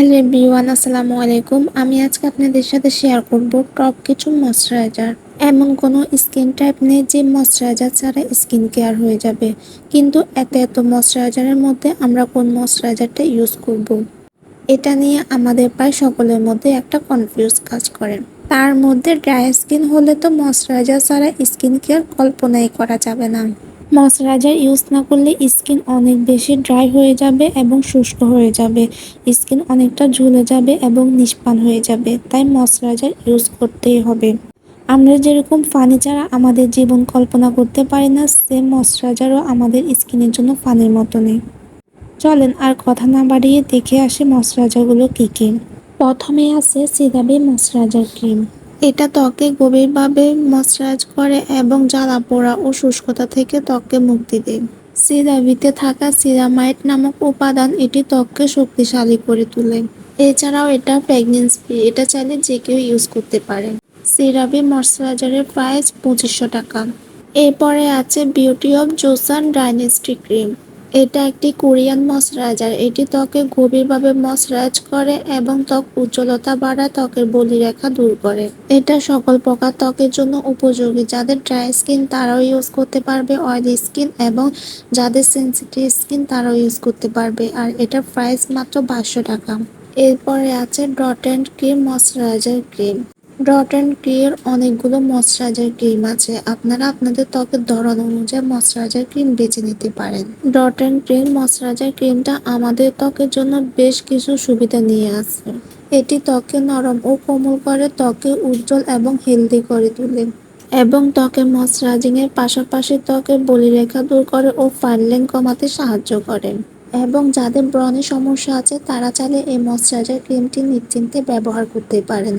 Hello everyone, আসসালামু আলাইকুম। আমি আজকে আপনাদের সাথে শেয়ার করব টপ কিছু ময়শ্চারাইজার এমন কোনো স্কিন টাইপ নেই যে ময়শ্চারাইজার ছাড়া স্কিন কেয়ার হয়ে যাবে। কিন্তু এত এত ময়শ্চারাইজারের মধ্যে আমরা কোন ময়শ্চারাইজারটা ইউজ করব। এটা নিয়ে আমাদের প্রায় সকলের মধ্যে একটা কনফিউজ কাজ করে। তার মধ্যে ড্রাই স্কিন হলে তো ময়শ্চারাইজার ছাড়া স্কিন কেয়ার কল্পনাই করা যাবে না। ময়শ্চারাইজার ইউজ না করলে স্কিন অনেক বেশি ড্রাই হয়ে যাবে এবং শুষ্ক হয়ে যাবে। স্কিন অনেকটা ঝুলে যাবে এবং নিষ্পান হয়ে যাবে, তাই ময়শ্চারাইজার ইউজ করতেই হবে। আমরা যেরকম ফানি ছাড়া আমাদের জীবন কল্পনা করতে পারি না, সেম ময়শ্চারাইজারও আমাদের স্কিনের জন্য ফানির মতো নেই চলেন আর কথা না বাড়িয়ে দেখে আসি ময়শ্চারাইজারগুলো কী কী। প্রথমে আছে সিদাবি ময়শ্চারাইজার ক্রিম। এটা ত্বকে গভীরভাবে ময়শ্চারাইজ করে এবং জ্বালা, পোড়া ও শুষ্কতা থেকে ত্বককে মুক্তি দেয়। সিরাবিতে থাকা সিরামাইট নামক উপাদান এটি ত্বককে শক্তিশালী করে তোলে। এছাড়াও এটা প্রেগনেন্সি এটা চাইলে যে কেউ ইউজ করতে পারে। সিরাবি ময়শ্চারাইজারের প্রাইস পঁচিশশো টাকা। এরপরে আছে beauty of Joseon dynasty cream এটা একটি কোরিয়ান ময়শ্চারাইজার এটি ত্বকে গভীরভাবে ময়শ্চারাইজ করে এবং ত্বক উজ্জ্বলতা বাড়ায়, ত্বকের বলিরেখা দূর করে। এটা সকল প্রকার ত্বকের জন্য উপযোগী। যাদের ড্রাই স্কিন, তারাও ইউজ করতে পারবে। অয়েলি স্কিন এবং যাদের সেন্সিটিভ স্কিন, তারাও ইউজ করতে পারবে। আর এটার প্রাইস মাত্র বাইশশো টাকা। এরপরে আছে dot and cream moisturiser cream. Dot and ক্রিয়ের অনেকগুলো ময়শ্চারাইজার ক্রিম আছে। আপনারা আপনাদের ত্বকের ধরন অনুযায়ী ময়শ্চারাইজার ক্রিম বেছে নিতে পারেন। ডট অ্যান্ড ক্রিম ময়শ্চারাইজার ক্রিমটা আমাদের ত্বকের জন্য বেশ কিছু সুবিধা নিয়ে আসে এটি ত্বকে নরম ও কোমল করে ত্বকে উজ্জ্বল এবং হেলদি করে তোলে এবং ত্বকের ময়শ্চারাইজিং এর পাশাপাশি ত্বকের বলিরেখা দূর করে ও ফাইন কমাতে সাহায্য করে। এবং যাদের ব্রণের সমস্যা আছে, তারা চাইলে এই ময়শ্চারাইজার ক্রিমটি নিশ্চিন্তে ব্যবহার করতে পারেন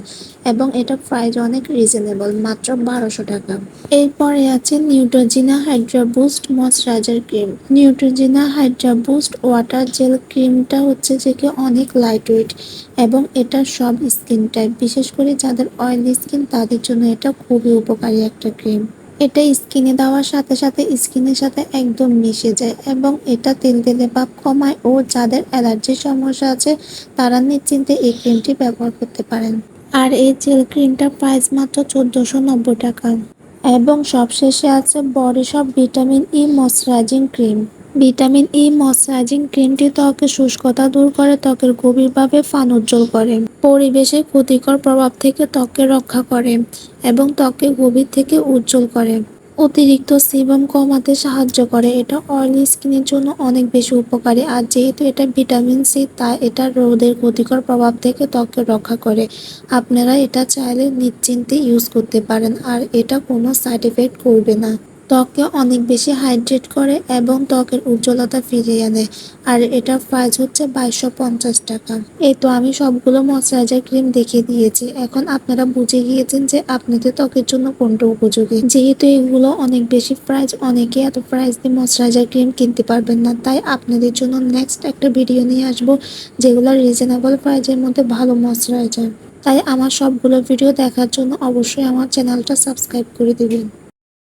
এবং এটা প্রাইস অনেক রিজনেবল মাত্র বারোশো টাকা। এরপরে আছে Neutrogena hydro boost moisturiser cream. Neutrogena hydro boost water gel ক্রিমটা হচ্ছে যে কি অনেক লাইট ওয়েট এবং এটা সব স্কিন টাইপ বিশেষ করে যাদের অয়েলি স্কিন তাদের জন্য এটা খুবই উপকারী একটা ক্রিম এটা স্কিনে দেওয়ার সাথে সাথে স্কিনের সাথে একদম মিশে যায় এবং এটা তেল তেলে ভাব কমায় ও যাদের অ্যালার্জির সমস্যা আছে, তারা নিশ্চিন্তে এই ক্রিমটি ব্যবহার করতে পারেন। আর এই জেল ক্রিমটার প্রাইস মাত্র চোদ্দোশো নব্বই টাকা। এবং সবশেষে আছে body shop vitamin E moisturising cream vitamin E moisturising ক্রিমটি ত্বকের শুষ্কতা দূর করে, ত্বকের গভীরভাবে ফান উজ্জ্বল করে। পরিবেশের ক্ষতিকর প্রভাব থেকে ত্বককে রক্ষা করে এবং ত্বককে গভীর থেকে উজ্জ্বল করে। অতিরিক্ত সিবাম কমাতে সাহায্য করে। এটা অয়েলি স্কিনের জন্য অনেক বেশি উপকারী। আর যেহেতু এটা ভিটামিন সি তাই এটা রোদের ক্ষতিকর প্রভাব থেকে ত্বককে রক্ষা করে। আপনারা এটা চাইলে নিশ্চিন্তে ইউজ করতে পারেন। আর এটা কোনো সাইড এফেক্ট করবে না। ত্বককে অনেক বেশি হাইড্রেট করে এবং ত্বকের উজ্জ্বলতা ফিরিয়ে আনে। আর এটার প্রাইস হচ্ছে বাইশশো পঞ্চাশ টাকা। এই তো আমি সবগুলো ময়শ্চারাইজার ক্রিম দেখিয়ে দিয়েছি। এখন আপনারা বুঝে গিয়েছেন যে আপনাদের ত্বকের জন্য কোনটা উপযোগী। যেহেতু এগুলো অনেক বেশি প্রাইস অনেকে এত প্রাইস দিয়ে ময়শ্চারাইজার ক্রিম কিনতে পারবেন না। তাই আপনাদের জন্য নেক্সট একটা ভিডিও নিয়ে আসব, যেগুলো রিজনেবল প্রাইজের মধ্যে ভালো ময়শ্চারাইজার তাই আমার সবগুলো ভিডিও দেখার জন্য অবশ্যই আমার চ্যানেলটা সাবস্ক্রাইব করে দিবেন।